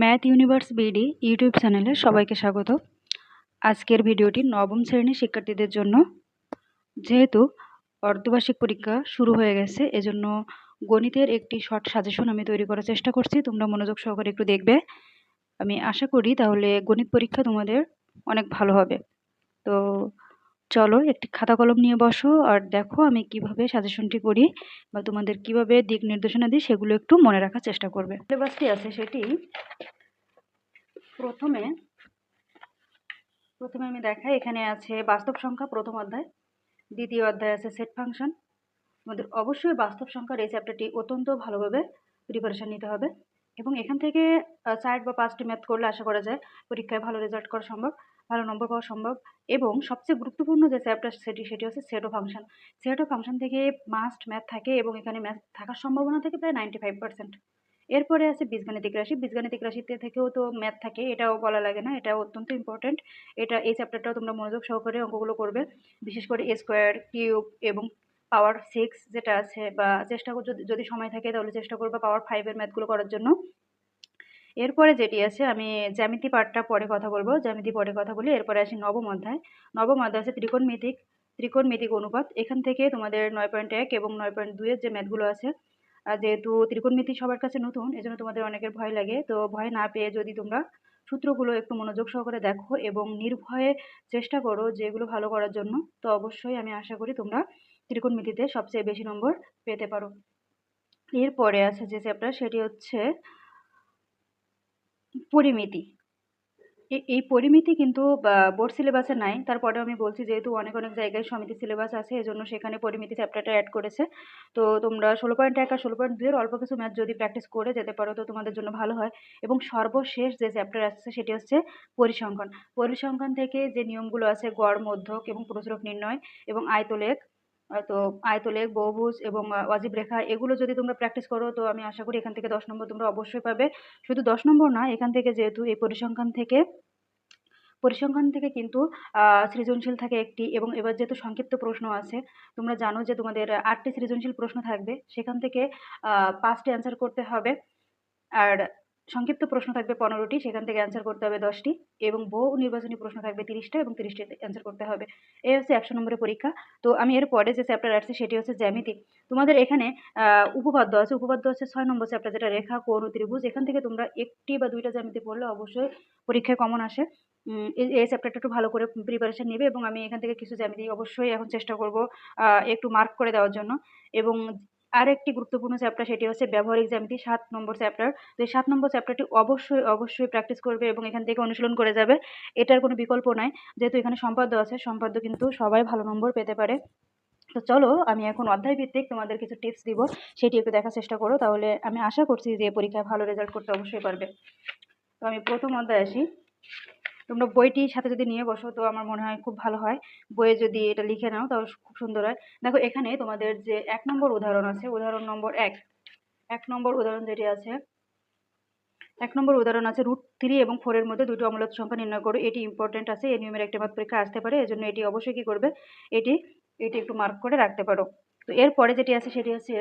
Math universe BD YouTube চ্যানেলে সবাইকে স্বাগত। আজকের ভিডিওটি নবম শ্রেণির শিক্ষার্থীদের জন্য। যেহেতু অর্ধবার্ষিক পরীক্ষা শুরু হয়ে গেছে, এজন্য গণিতের একটি শর্ট সাজেশন আমি তৈরি করার চেষ্টা করছি। তোমরা মনোযোগ সহকারে একটু দেখবে। আমি আশা করি তাহলে গণিত পরীক্ষা তোমাদের অনেক ভালো হবে। তো চলো একটি খাতা কলম নিয়ে বসো, আর দেখো আমি কীভাবে সাজেশনটি করি বা তোমাদের কীভাবে দিক নির্দেশনা দিই সেগুলো একটু মনে রাখার চেষ্টা করবে। সিলেবাসটি আছে সেটি প্রথমে প্রথমে আমি দেখাই, এখানে আছে বাস্তব সংখ্যা প্রথম অধ্যায়, দ্বিতীয় অধ্যায় আছে সেট ফাংশন আমাদের অবশ্যই বাস্তব সংখ্যার এই চ্যাপ্টারটি অত্যন্ত ভালোভাবে প্রিপারেশান নিতে হবে। এবং এখান থেকে চার বা পাঁচটি ম্যাথ করলে আশা করা যায় পরীক্ষায় ভালো রেজাল্ট করা সম্ভব, ভালো নম্বর পাওয়া সম্ভব এবং সবচেয়ে গুরুত্বপূর্ণ যে চ্যাপ্টার সেটি সেটি হচ্ছে সেট ও ফাংশন সেট ও ফাংশন থেকে মাস্ট ম্যাথ থাকে এবং এখানে ম্যাথ থাকার সম্ভাবনা থাকে প্রায় নাইনটি ফাইভ পার্সেন্ট এরপরে আছে বীজগাণিতিক রাশি। বীজগাণিতিক রাশিতে থেকেও তো ম্যাথ থাকে, এটাও বলা লাগে না এটা অত্যন্ত ইম্পর্ট্যান্ট এটা, এই চ্যাপ্টারটাও তোমরা মনোযোগ সহকারে অঙ্কগুলো করবে। বিশেষ করে এ স্কোয়ার কিউব এবং পাওয়ার সিক্স যেটা আছে বা চেষ্টা করছ যদি সময় থাকে তাহলে চেষ্টা করবে পাওয়ার ফাইভের ম্যাথগুলো করার জন্য। এরপরে যেটি আছে, আমি জ্যামিতি পার্টটা পরে কথা বলব। জ্যামিতি পরে কথা বলি, এরপরে আসি নবম অধ্যায়। নবম অধ্যায় আছে ত্রিকোণমিতিক ত্রিকোণমিতিক অনুপাত। এখান থেকে তোমাদের নয় পয়েন্ট এক এবং নয় পয়েন্ট দুইয়ের যে ম্যাথগুলো আছে যেহেতু ত্রিকোণমিতি সবার কাছে নতুন, এজন্য তোমাদের অনেকের ভয় লাগে। তো ভয় না পেয়ে যদি তোমরা সূত্রগুলো একটু মনোযোগ সহকারে দেখো এবং নির্ভয়ে চেষ্টা করো যেগুলো ভালো করার জন্য, তো অবশ্যই আমি আশা করি তোমরা ত্রিকোণমিতিতে সবচেয়ে বেশি নম্বর পেতে পারো। এরপরে আছে যে চ্যাপ্টার সেটি হচ্ছে পরিমিতি। এই পরিমিতি কিন্তু বোর্ড সিলেবাসে নাই। তারপরে আমি বলছি, যেহেতু অনেক অনেক জায়গায় সমিতি সিলেবাস আছে, এজন্য সেখানে পরিমিতি চ্যাপ্টারটা অ্যাড করেছে। তো তোমরা ষোলো পয়েন্ট এক আর ষোলো পয়েন্ট দুইয়ের অল্প কিছু ম্যাথ যদি প্র্যাকটিস করে যেতে পারো, তো তোমাদের জন্য ভালো হয়। এবং সর্বশেষ যে চ্যাপ্টার আসছে, সেটি হচ্ছে পরিসংখ্যান। পরিসংখ্যান থেকে যে নিয়মগুলো আছে, গড়, মধ্যক এবং প্রচুরক নির্ণয় এবং আয়তলেখ তো আয়তলেখ বহুভুজ এবং অজীব রেখা এগুলো যদি তোমরা প্র্যাকটিস করো, তো আমি আশা করি এখান থেকে দশ নম্বর তোমরা অবশ্যই পাবে। শুধু দশ নম্বর না এখান থেকে যেহেতু এই পরিসংখ্যান থেকে পরিসংখ্যান থেকে কিন্তু সৃজনশীল থাকে একটি এবং এবার যেহেতু সংক্ষিপ্ত প্রশ্ন আছে, তোমরা জানো যে তোমাদের আটটি সৃজনশীল প্রশ্ন থাকবে, সেখান থেকে পাঁচটি অ্যান্সার করতে হবে। আর সংক্ষিপ্ত প্রশ্ন থাকবে পনেরোটি, সেখান থেকে অ্যান্সার করতে হবে দশটি এবং বহু নির্বাচনী প্রশ্ন থাকবে তিরিশটা এবং তিরিশটি অ্যান্সার করতে হবে। এই হচ্ছে একশো নম্বরের পরীক্ষা। তো আমি এর পরে যে চ্যাপ্টার আছে সেটি হচ্ছে জ্যামিতি। তোমাদের এখানে উপপাদ্য আছে উপপাদ্য আছে ছয় নম্বর চ্যাপ্টার যেটা রেখা, কোণ ত্রিভুজ। এখান থেকে তোমরা একটি বা দুইটা জ্যামিতি পড়লে অবশ্যই পরীক্ষায় কমন আসে। এই চ্যাপ্টারটা একটু ভালো করে প্রিপারেশন নেবে এবং আমি এখান থেকে কিছু জ্যামিতি অবশ্যই এখন চেষ্টা করব একটু মার্ক করে দেওয়ার জন্য। এবং আর একটি গুরুত্বপূর্ণ চ্যাপ্টার সেটি হচ্ছে ব্যবহারিক জ্যামিতি সাত নম্বর চ্যাপ্টার তো এই সাত নম্বর চ্যাপ্টারটি অবশ্যই অবশ্যই প্র্যাকটিস করবে এবং এখান থেকে অনুশীলন করে যাবে। এটার কোনো বিকল্প নাই। যেহেতু এখানে সম্পাদ্য আছে, সম্পাদ্য কিন্তু সবাই ভালো নম্বর পেতে পারে। তো চলো, আমি এখন অধ্যায় ভিত্তিক তোমাদের কিছু টিপস দিব। সেটি একটু দেখার চেষ্টা করো, তাহলে আমি আশা করছি যে পরীক্ষায় ভালো রেজাল্ট করতে অবশ্যই পারবে। তো আমি প্রথম অধ্যায় আসি। তোমরা বইটি সাথে যদি নিয়ে বসো, তো আমার মনে হয় খুব ভালো হয়। বইয়ে যদি এটা লিখে নাও তাহলে খুব সুন্দর হয়। দেখো, এখানে তোমাদের যে এক নম্বর উদাহরণ আছে, উদাহরণ নম্বর এক। এক নম্বর উদাহরণ যেটি আছে, এক নম্বর উদাহরণ আছে রুট থ্রি এবং ফোরের মধ্যে দুটো অমূলত সংখ্যা নির্ণয় করো। এটি ইম্পর্টেন্ট আছে এই নিয়মের একটা মাত পরীক্ষা আসতে পারে, এজন্য এটি অবশ্যই কী করবে? এটি এটি একটু মার্ক করে রাখতে পারো। তো এরপরে যেটি আছে সেটি হচ্ছে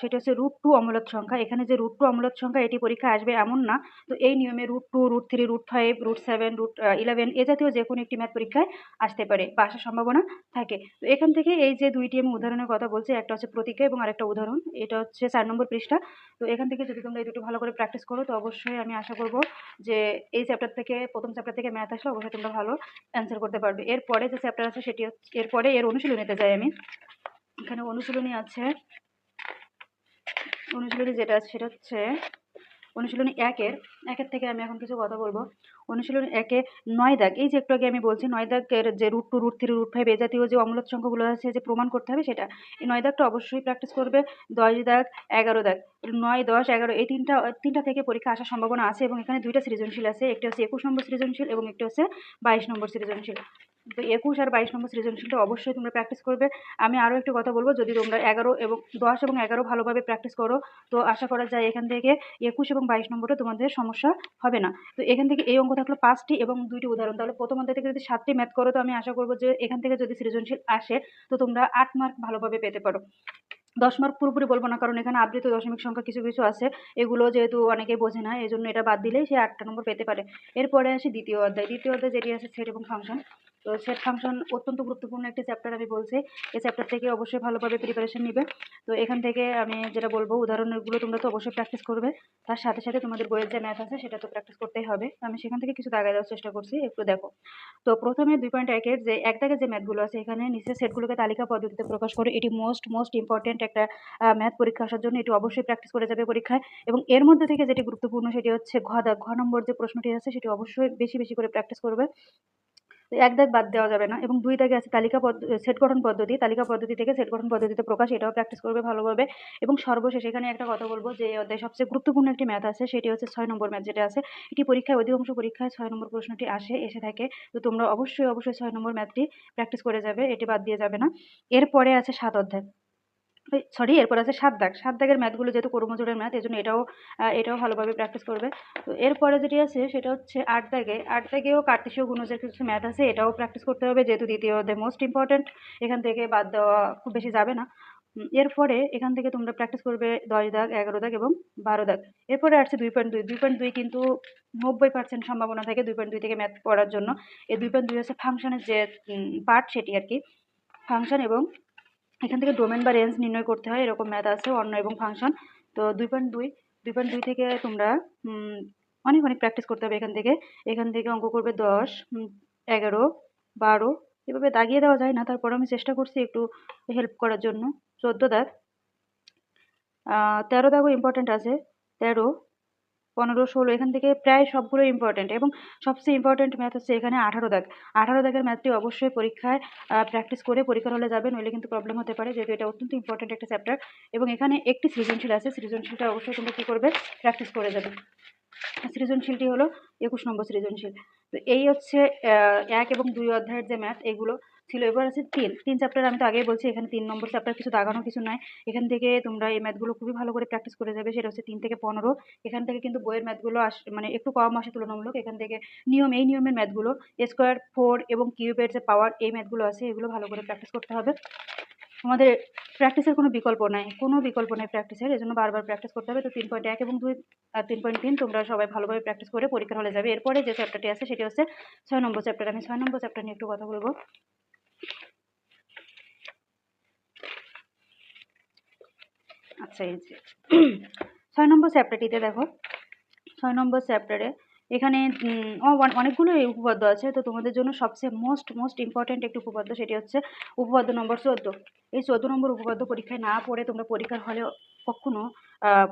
সেটি হচ্ছে রুট টু অমূলত সংখ্যা। এখানে যে রুট টু অমূলত সংখ্যা, এটি পরীক্ষা আসবে এমন না। তো এই নিয়মে root two root three root five root seven root eleven এ জাতীয় যে কোনো একটি ম্যাথ পরীক্ষায় আসতে পারে বা আসার সম্ভাবনা থাকে। তো এখান থেকে এই যে দুইটি আমি উদাহরণের কথা বলছি, একটা হচ্ছে প্রতীকা এবং আরেকটা উদাহরণ। এটা হচ্ছে চার নম্বর পৃষ্ঠা। তো এখান থেকে যদি তোমরা এই দুটো ভালো করে প্র্যাকটিস করো, তো অবশ্যই আমি আশা করব যে এই চ্যাপ্টার থেকে, প্রথম চ্যাপ্টার থেকে ম্যাথ আসলে অবশ্যই তোমরা ভালো অ্যান্সার করতে পারবে। এরপরে যে চ্যাপ্টার আছে সেটি হচ্ছে এরপরে এর অনুশীলনীতে যাই আমি। এখানে অনুশীলনী আছে। অনুশীলনী যেটা সেটা হচ্ছে, অনুশীলনী একের একের থেকে আমি এখন কিছু কথা বলব। অনুশীলনী একে নয় দাগ। এই যে একটু আগে আমি বলছি, নয় দাগের যে root two root three root five এ জাতীয় যে অমূলত সংখ্যাগুলো আছে, যে প্রমাণ করতে হবে সেটা, এই নয় দাগটা অবশ্যই প্র্যাকটিস করবে। দশ দাগ, এগারো দাগ, নয়, দশ, এগারো, এই তিনটা তিনটা থেকে পরীক্ষা আসার সম্ভাবনা আছে এবং এখানে দুইটা সৃজনশীল আছে, একটি হচ্ছে একুশ নম্বর সৃজনশীল এবং একটি হচ্ছে বাইশ নম্বর সৃজনশীল। তো একুশ আর বাইশ নম্বর সৃজনশীলটা অবশ্যই তোমরা প্র্যাকটিস করবে। আমি আরও একটু কথা বলব, যদি তোমরা এগারো এবং দশ এবং এগারো ভালোভাবে প্র্যাকটিস করো, তো আশা করা যায় এখান থেকে একুশ এবং বাইশ নম্বরে তোমাদের সমস্যা হবে না। তো এখান থেকে এই অঙ্ক থাকল পাঁচটি এবং দুইটি উদাহরণ। তাহলে প্রথম অধ্যায় থেকে যদি সাতটি ম্যাথ করো, তো আমি আশা করব যে এখান থেকে যদি সৃজনশীল আসে, তো তোমরা আট মার্ক ভালোভাবে পেতে পারো। দশ মার্ক পুরোপুরি বলব না, কারণ এখানে আবৃত দশমিক সংখ্যা কিছু কিছু আছে। এগুলো যেহেতু অনেকে বোঝে না, এই জন্য এটা বাদ দিলেই সে আটটা নম্বর পেতে পারে। এরপরে আসি দ্বিতীয় অধ্যায়। দ্বিতীয় অধ্যায় যেটি আছে সেট এবং ফাংশন তো সেট ফাংশন অত্যন্ত গুরুত্বপূর্ণ একটি চ্যাপ্টার আমি বলছি। এই চ্যাপ্টার থেকে অবশ্যই ভালোভাবে প্রিপারেশন নিবে। তো এখান থেকে আমি যেটা বলব, উদাহরণগুলো তোমরা তো অবশ্যই প্র্যাকটিস করবে। তার সাথে সাথে তোমাদের বইয়ের যে ম্যাথ আছে, সেটা তো প্র্যাকটিস করতেই হবে। আমি সেখান থেকে কিছু দাগায় দেওয়ার চেষ্টা করছি, একটু দেখো। তো প্রথমে দুই পয়েন্ট একের যে এক দাগের যে ম্যাথগুলো আছে, এখানে নিচে সেটগুলোকে তালিকা পদ্ধতিতে প্রকাশ করে। এটি মোস্ট মোস্ট ইম্পর্টেন্ট একটা ম্যাথ পরীক্ষা আসার জন্য এটি অবশ্যই প্র্যাকটিস করে যাবে পরীক্ষায়। এবং এর মধ্যে থেকে যেটি গুরুত্বপূর্ণ, সেটি হচ্ছে ঘ দাগ। ঘ নম্বর যে প্রশ্নটি আছে, সেটি অবশ্যই বেশি বেশি করে প্র্যাকটিস করবে। এক দাগ বাদ দেওয়া যাবে না এবং দুই দাগে আছে তালিকা সেট গঠন পদ্ধতি, তালিকা পদ্ধতি থেকে সেট গঠন পদ্ধতিতে প্রকাশ, এটাও প্র্যাকটিস করবে ভালোভাবে। এবং সর্বশেষ এখানে একটা কথা বলব, যে অধ্যায় সবচেয়ে গুরুত্বপূর্ণ একটি ম্যাথ আছে, সেটি হচ্ছে ছয় নম্বর ম্যাথ যেটা আছে। এটি পরীক্ষায়, অধিকাংশ পরীক্ষায় ছয় নম্বর প্রশ্নটি আসে, এসে থাকে। তো তোমরা অবশ্যই অবশ্যই ছয় নম্বর ম্যাথটি প্র্যাকটিস করে যাবে, এটি বাদ দিয়ে যাবে না। এরপরে আছে সাত অধ্যায়। সরি এরপর আছে সাত দাগ। সাত দাগের ম্যাথগুলো যেহেতু কর্মজোরের ম্যাথ এই জন্য এটাও এটাও ভালোভাবে প্র্যাকটিস করবে। তো এরপরে যেটি আছে, সেটা হচ্ছে আট দাগে। আট দাগেও কার্তেশীয় গুণজের কিছু ম্যাথ আছে, এটাও প্র্যাকটিস করতে হবে, যেহেতু দ্বিতীয় দ্য মোস্ট ইম্পর্ট্যান্ট এখান থেকে বাদ দেওয়া খুব বেশি যাবে না। এরপরে এখান থেকে তোমরা প্র্যাকটিস করবে দশ দাগ, এগারো দাগ এবং বারো দাগ। এরপরে আসছে দুই পয়েন্ট দুই। দুই পয়েন্ট দুই কিন্তু নব্বই পার্সেন্ট সম্ভাবনা থাকে দুই পয়েন্ট দুই থেকে ম্যাথ পড়ার জন্য। এই দুই পয়েন্ট দুই হচ্ছে ফাংশনের যে পার্ট সেটি আর কি। ফাংশন এবং এখান থেকে ডোমেন বা রেঞ্জ নির্ণয় করতে হয়, এরকম ম্যাথ আছে, অন্য এবং ফাংশন তো দুই পয়েন্ট দুই দুই পয়েন্ট দুই থেকে তোমরা অনেক অনেক প্র্যাকটিস করতে হবে এখান থেকে। এখান থেকে অঙ্ক করবে দশ এগারো, বারো, এভাবে দাগিয়ে দেওয়া যায় না। তারপর আমি চেষ্টা করছি একটু হেল্প করার জন্য। চোদ্দ দাগ। তেরো দাগও ইম্পর্ট্যান্ট আছে। তেরো পনেরো, ষোলো, এখান থেকে প্রায় সবগুলো ইম্পর্টেন্ট এবং সবচেয়ে ইম্পর্টেন্ট ম্যাথ হচ্ছে এখানে আঠারো দাগ। আঠারো দাগের ম্যাথটি অবশ্যই পরীক্ষায় প্র্যাকটিস করে পরীক্ষার হলে যাবে নইলে কিন্তু প্রবলেম হতে পারে, যেহেতু এটা অত্যন্ত ইম্পর্টেন্ট একটা চ্যাপ্টার এবং এখানে একটি সৃজনশীল আছে, সৃজনশীলটা অবশ্যই তোমরা কী করবে? প্র্যাকটিস করে যাবে। সৃজনশীলটি হলো একুশ নম্বর সৃজনশীল। তো এই হচ্ছে এক এবং দুই অধ্যায়ের যে ম্যাথ এগুলো ছিল। এবার আছে তিন। তিন চ্যাপ্টার আমি তো আগেই বলছি, এখানে তিন নম্বর চ্যাপ্টার কিছু দাগানো, কিছু নাই এখান থেকে তোমরা এই ম্যাথগুলো খুবই ভালো করে প্র্যাকটিস করে যাবে। সেটা হচ্ছে তিন থেকে পনেরো। এখান থেকে কিন্তু বইয়ের ম্যাথগুলো আস মানে একটু কম আসে তুলনামূলক। এখান থেকে নিয়ম, এই নিয়মের ম্যাথগুলো স্কোয়ার ফোর এবং কিউবের যে পাওয়ার এই ম্যাথগুলো আছে, এগুলো ভালো করে প্র্যাকটিস করতে হবে। আমাদের প্র্যাকটিসের কোনো বিকল্প নাই। কোনো বিকল্প নেই প্র্যাকটিসের এই জন্য বারবার প্র্যাকটিস করতে হবে। তো তিন পয়েন্ট এক এবং দুই তিন পয়েন্ট তিন তোমরা সবাই ভালোভাবে প্র্যাকটিস করে পরীক্ষার হলে যাবে। এরপরে যে চ্যাপ্টারটি আছে, সেটি হচ্ছে ছয় নম্বর চ্যাপ্টার আমি ছয় নম্বর চ্যাপ্টার নিয়ে একটু কথা বলব। আচ্ছা এই যে। ছয় নম্বর চ্যাপ্টারটিতে দেখো। ছয় নম্বর চ্যাপ্টারে এখানে অনেকগুলো উপপাদ্য আছে। তো তোমাদের জন্য সবচেয়ে মোস্ট মোস্ট ইম্পর্ট্যান্ট একটি উপপাদ্য সেটি হচ্ছে উপপাদ্য নম্বর চোদ্দ। এই চোদ্দ নম্বর উপপাদ্য পরীক্ষায় না পড়ে তোমরা পরীক্ষার হলে কখনো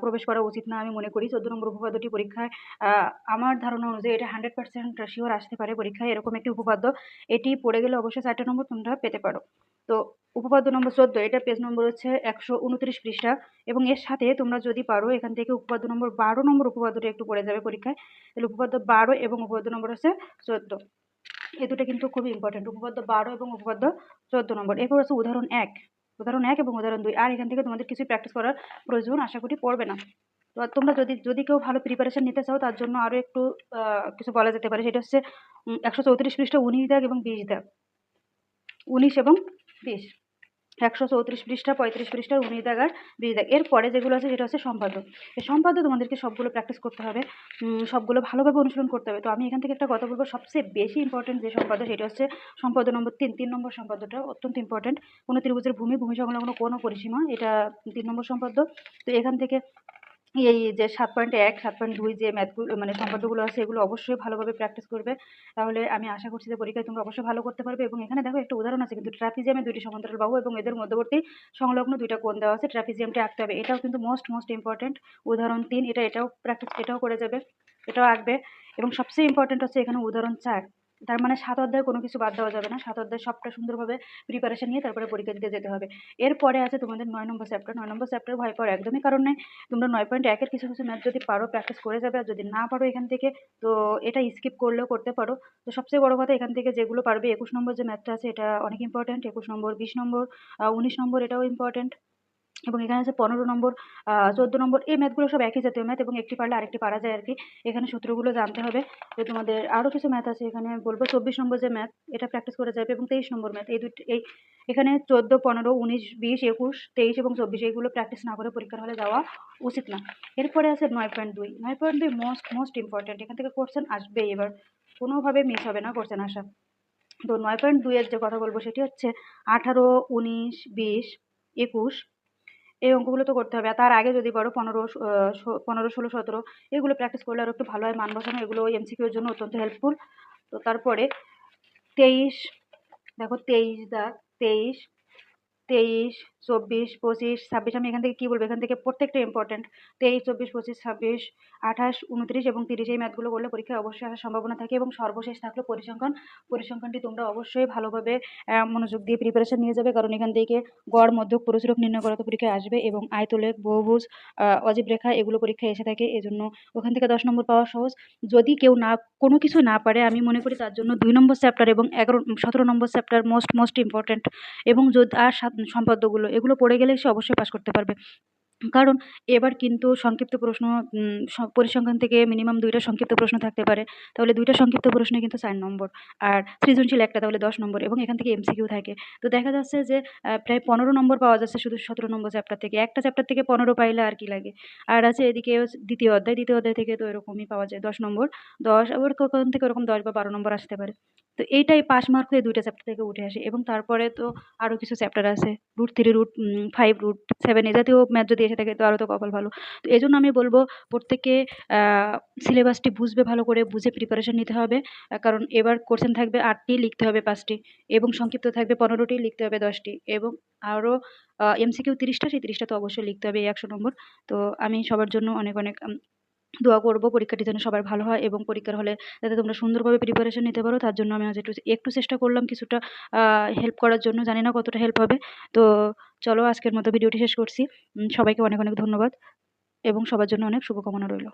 প্রবেশ করা উচিত না, আমি মনে করি। চোদ্দ নম্বর উপপাদ্যটি পরীক্ষায় আমার ধারণা অনুযায়ী এটা হান্ড্রেড পার্সেন্ট শিওর আসতে পারে পরীক্ষায়, এরকম একটি উপপাদ্য। এটি পড়ে গেলে অবশ্যই চারটে নম্বর তোমরা পেতে পারো। তো উপপাদ্য নম্বর চোদ্দ, এটা পেজ নম্বর হচ্ছে একশো উনত্রিশ পৃষ্ঠা এবং এর সাথে তোমরা যদি পারো, এখান থেকে উপপাদ্য নম্বর বারো নম্বর উপপাদ্যটা একটু পড়ে যাবে পরীক্ষায়। তাহলে উপপাদ্য বারো এবং উপপাদ্য নম্বর হচ্ছে চোদ্দ। এই দুটো কিন্তু খুবই ইম্পর্টেন্ট উপপাদ্য বারো এবং উপপাদ্য চোদ্দ নম্বর। এরপর হচ্ছে উদাহরণ এক উদাহরণ এক এবং উদাহরণ দুই। আর এখান থেকে তোমাদের কিছু প্র্যাকটিস করার প্রয়োজন আশা করি পড়বে না। তো তোমরা যদি যদি কেউ ভালো প্রিপারেশন নিতে চাও, তার জন্য আরও একটু কিছু বলা যেতে পারে। সেটা হচ্ছে একশো চৌত্রিশ পৃষ্ঠা উনিশ দাগ এবং বিশ দাগ। উনিশ এবং বিশ। একশো চৌত্রিশ পৃষ্ঠা, পঁয়ত্রিশ পৃষ্ঠার উনিশ দাগ আর বিশ দাগ এরপরে যেগুলো আছে সেটা হচ্ছে সম্পাদ্য। এই সম্পাদ্য তোমাদেরকে সবগুলো প্র্যাকটিস করতে হবে। সবগুলো ভালোভাবে অনুশীলন করতে হবে। তো আমি এখান থেকে একটা কথা বলব। সবচেয়ে বেশি ইম্পর্টেন্ট যে সম্পাদ্য, সেটা হচ্ছে সম্পাদ্য নম্বর তিন। তিন নম্বর সম্পাদ্যটা অত্যন্ত ইম্পর্টেন্ট কোনো ত্রিভুজের ভূমি ভূমি সংলগ্ন কোনো পরিসীমা, এটা তিন নম্বর সম্পাদ্য। তো এখান থেকে এই যে সাত পয়েন্ট এক, সাত পয়েন্ট দুই যে ম্যাথগুলো মানে সম্পাদ্যগুলো আছে, এগুলো অবশ্যই ভালোভাবে প্র্যাকটিস করবে। তাহলে আমি আশা করছি যে পরীক্ষায় তোমরা অবশ্যই ভালো করতে পারবে। এবং এখানে দেখো একটা উদাহরণ আছে, কিন্তু ট্রাফিজিয়ামে দুইটি সমান্তরাল বাহু এবং এদের মধ্যবর্তী সংলগ্ন দুইটা কোণ দেওয়া আছে ট্রাফিজিয়ামটি আঁকতে হবে। এটাও কিন্তু মোস্ট মোস্ট ইম্পর্টেন্ট উদাহরণ তিন। এটা এটাও প্র্যাকটিস এটাও করে যাবে, এটাও আঁকবে। এবং সবচেয়ে ইম্পর্টেন্ট হচ্ছে এখানে উদাহরণ চার। তার মানে সাত অধ্যায় কোনো কিছু বাদ দেওয়া যাবে না। সাত অধ্যায় সবটা সুন্দরভাবে প্রিপারেশন নিয়ে তারপরে পরীক্ষা দিতে যেতে হবে। এরপরে আছে তোমাদের নয় নম্বর চ্যাপ্টার নয় নম্বর চ্যাপ্টার ভয় পাওয়ার একদমই কারণ নেই। তোমরা নয় পয়েন্ট একের কিছু কিছু ম্যাথ যদি পারো প্র্যাকটিস করে যাবে। আর যদি না পারো এখান থেকে, তো এটা স্কিপ করলেও করতে পারো। তো সবচেয়ে বড় কথা এখান থেকে যেগুলো পারবে, একুশ নম্বর যে ম্যাথটা আছে, এটা অনেক ইম্পর্টেন্ট একুশ নম্বর, বিশ নম্বর উনিশ নম্বর, এটাও ইম্পর্টেন্ট এবং এখানে আছে পনেরো নম্বর চোদ্দ নম্বর, এই ম্যাথগুলো সব একই জাতীয় ম্যাথ এবং একটি পারলে আরেকটি পারা যায় আর কি। এখানে সূত্রগুলো জানতে হবে তো তোমাদের আরও কিছু ম্যাথ আছে, এখানে বলব চব্বিশ নম্বর যে ম্যাথ এটা প্র্যাকটিস করা যাবে এবং তেইশ নম্বর ম্যাথ এই দুটি এই, এখানে চোদ্দ, পনেরো, উনিশ, বিশ, একুশ, তেইশ এবং চব্বিশ, এইগুলো প্র্যাকটিস না করে পরীক্ষার হলে যাওয়া উচিত না। এরপরে আছে নয় পয়েন্ট দুই, নয় পয়েন্ট দুই মোস্ট মোস্ট ইম্পর্ট্যান্ট এখান থেকে কোশ্চেন আসবে এবার, কোনোভাবে মিস হবে না কোশ্চেন আসা। তো নয় পয়েন্ট দুইয়ের যে কথা বলব সেটি হচ্ছে আঠারো, উনিশ, বিশ, একুশ এই অঙ্কগুলো তো করতে হবে। তার আগে যদি বড় পনেরো পনেরো, ষোলো, সতেরো এগুলো প্র্যাকটিস করলে আরও একটু ভালো হয়। মান বসানো, এগুলো এমসিকিউর জন্য অত্যন্ত হেল্পফুল তো তারপরে তেইশ, দেখো তেইশ দা, তেইশ তেইশ চব্বিশ, পঁচিশ, ছাব্বিশ, আমি এখান থেকে কী বলব? এখান থেকে প্রত্যেকটা ইম্পর্টেন্ট তেইশ, চব্বিশ, পঁচিশ, ছাব্বিশ, আঠাশ, উনত্রিশ এবং তিরিশ এই ম্যাথগুলো করলে পরীক্ষায় অবশ্যই আসার সম্ভাবনা থাকে এবং সর্বশেষ থাকল পরিসংখ্যান। পরিসংখ্যানটি তোমরা অবশ্যই ভালোভাবে মনোযোগ দিয়ে প্রিপারেশন নিয়ে যাবে কারণ এখান থেকে গড়, মধ্যক পুরস্রক নির্ণয় করা তো পরীক্ষায় আসবে এবং আয়তলেখ, বহুভুজ অজীব রেখা এগুলো পরীক্ষায় এসে থাকে। এজন্য ওখান থেকে দশ নম্বর পাওয়া সহজ। যদি কেউ না, কোনো কিছু না পারে, আমি মনে করি তার জন্য দুই নম্বর চ্যাপ্টার এবং এগারো, সতেরো নম্বর চ্যাপ্টার মোস্ট মোস্ট ইম্পর্ট্যান্ট এবং যদি আর সম্পাদ্যগুলো এগুলো পড়ে গেলে সে অবশ্যই পাস করতে পারবে। কারণ এবার কিন্তু সংক্ষিপ্ত প্রশ্ন পরিসংখ্যান থেকে মিনিমাম দুইটা সংক্ষিপ্ত প্রশ্ন থাকতে পারে। তাহলে দুইটা সংক্ষিপ্ত প্রশ্নে কিন্তু চার নম্বর। আর সৃজনশীল একটা, তাহলে দশ নম্বর এবং এখান থেকে এমসিকিউ থাকে। তো দেখা যাচ্ছে যে প্রায় পনেরো নম্বর পাওয়া যাচ্ছে শুধু সতেরো নম্বর চ্যাপ্টার থেকে। একটা চ্যাপ্টার থেকে পনেরো পাইলে আর কি লাগে। আর আছে এদিকে দ্বিতীয় অধ্যায়। দ্বিতীয় অধ্যায় থেকে তো এরকমই পাওয়া যায় দশ নম্বর। দশ, আবার কখন থেকে ওরকম দশ বা বারো নম্বর আসতে পারে। তো এইটাই পাস মার্ক হয়ে দুইটা চ্যাপ্টার থেকে উঠে আসে এবং তারপরে তো আরও কিছু চ্যাপ্টার আছে। Root three root five root seven এ জাতীয় ম্যাথ যদি এসে থাকে তো আরও তো কপাল ভালো। তো এই জন্য আমি বলব প্রত্যেকে সিলেবাসটি বুঝবে ভালো করে, বুঝে প্রিপারেশন নিতে হবে। কারণ এবার কোশ্চেন থাকবে আটটি, লিখতে হবে পাঁচটি এবং সংক্ষিপ্ত থাকবে পনেরোটি, লিখতে হবে দশটি এবং আরও এমসি এমসিকিউ তিরিশটা, সেই তিরিশটা তো অবশ্যই লিখতে হবে, এই একশো নম্বর। তো আমি সবার জন্য অনেক অনেক দোয়া করব, পরীক্ষাটি যেন সবার ভালো হয় এবং পরীক্ষার হলে যাতে তোমরা সুন্দরভাবে প্রিপারেশন নিতে পারো, তার জন্য আমি আজ একটু একটু চেষ্টা করলাম কিছুটা হেল্প করার জন্য, জানি না কতটা হেল্প হবে। তো চলো আজকের মতো ভিডিওটি শেষ করছি। সবাইকে অনেক অনেক ধন্যবাদ এবং সবার জন্য অনেক শুভকামনা রইল।